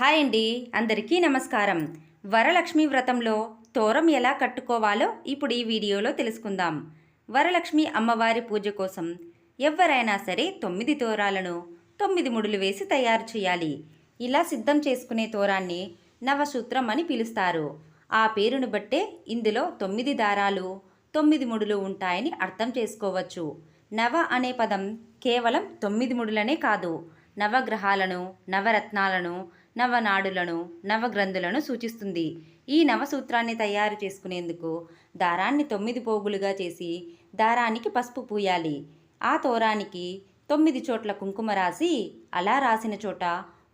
Hi అండి అందరికీ నమస్కారం. వరలక్ష్మి వ్రతంలో తోరం ఎలా కట్టుకోవాలో ఇప్పుడు ఈ వీడియోలో తెలుసుకుందాం. వరలక్ష్మి అమ్మవారి పూజ కోసం ఎవరైనా సరే తొమ్మిది తోరాలను తొమ్మిది ముడులు వేసి తయారు చేయాలి. ఇలా సిద్ధం చేసుకునే తోరాన్ని నవసూత్రం అని పిలుస్తారు. ఆ పేరును బట్టే ఇందులో తొమ్మిది దారాలు తొమ్మిది ముడులు ఉంటాయని అర్థం చేసుకోవచ్చు. నవ అనే పదం కేవలం తొమ్మిది ముడులనే కాదు. నవగ్రహాలను నవరత్నాలను నవనాడులను నవగ్రంథులను సూచిస్తుంది. ఈ నవసూత్రాన్ని తయారు చేసుకునేందుకు దారాన్ని తొమ్మిది పోగులుగా చేసి దారానికి పసుపు పూయాలి. ఆ తోరానికి తొమ్మిది చోట్ల కుంకుమ రాసి అలా రాసిన చోట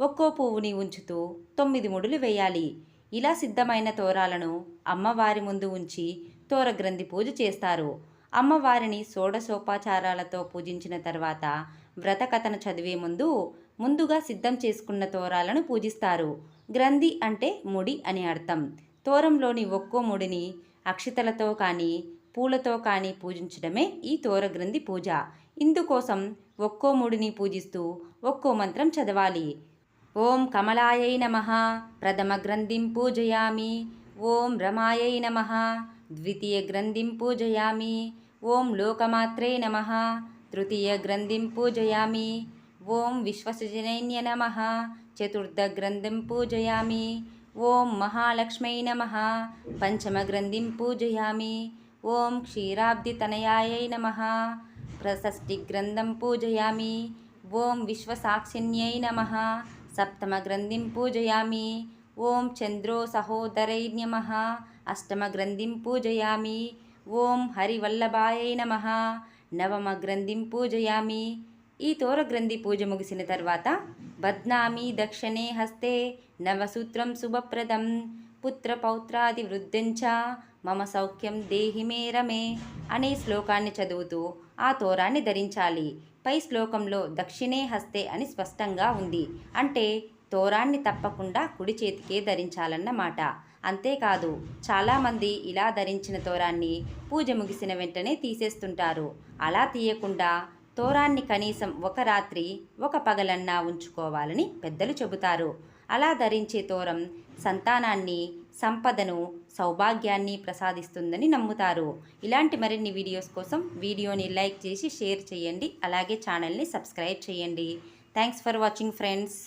ఒక్కో పువ్వుని ఉంచుతూ తొమ్మిది ముడులు వేయాలి. ఇలా సిద్ధమైన తోరాలను అమ్మవారి ముందు ఉంచి తోరగ్రంథి పూజ చేస్తారు. అమ్మవారిని షోడశోపాచారాలతో పూజించిన తర్వాత వ్రతకథను చదివే ముందు ముందుగా సిద్ధం చేసుకున్న తోరాలను పూజిస్తారు. గ్రంథి అంటే ముడి అని అర్థం. తోరంలోని ఒక్కో ముడిని అక్షితలతో కానీ పూలతో కానీ పూజించడమే ఈ తోరగ్రంథి పూజ. ఇందుకోసం ఒక్కో ముడిని పూజిస్తూ ఒక్కో మంత్రం చదవాలి. ఓం కమలాయై నమ ప్రథమ గ్రంథిం పూజయామి. ఓం రమాయై నమ ద్వితీయ గ్రంథిం పూజయామి. ఓం లోకమాత్రే నమ తృతీయ గ్రంథిం పూజయామి. ఓం విశ్వసజనైన్య నమ. చతుర్థ గ్రంథిం పూజయామి. ఓం మహాలక్ష్మై నమ. పంచమ గ్రంథిం పూజయామి. ఓం క్షీరాబ్దితనయాయై నమ. ప్రషష్టి గ్రంథం పూజయామి. ఓం విశ్వసాక్షిణ్యై నమ. సప్తమ గ్రంథిం పూజయామి. ఓం చంద్రో సహోదరై నమ. అష్టమ గ్రంథిం పూజయామి. ఓం హరివల్లభాయై నమ. నవమ గ్రంథిం పూజయామి. ఈ తోర గ్రంథి పూజ ముగిసిన తర్వాత బద్నామి దక్షిణే హస్తే నవసూత్రం శుభప్రదం పుత్రపౌత్రాది వృద్ధించ మమ సౌఖ్యం దేహి మే రమే అనే శ్లోకాన్ని చదువుతూ ఆ తోరాన్ని ధరించాలి. పై శ్లోకంలో దక్షిణే హస్తే అని స్పష్టంగా ఉంది. అంటే తోరాన్ని తప్పకుండా కుడి చేతికే ధరించాలన్నమాట. అంతేకాదు చాలామంది ఇలా ధరించిన తోరాన్ని పూజ ముగిసిన వెంటనే తీసేస్తుంటారు. అలా తీయకుండా తోరాన్ని కనీసం ఒక రాత్రి ఒక పగలన్నా ఉంచుకోవాలని పెద్దలు చెబుతారు. అలా ధరించే తోరం సంతానాన్ని సంపదను సౌభాగ్యాన్ని ప్రసాదిస్తుందని నమ్ముతారు. ఇలాంటి మరిన్ని వీడియోస్ కోసం వీడియోని లైక్ చేసి షేర్ చేయండి. అలాగే ఛానల్ని సబ్స్క్రైబ్ చేయండి. Thanks for watching friends.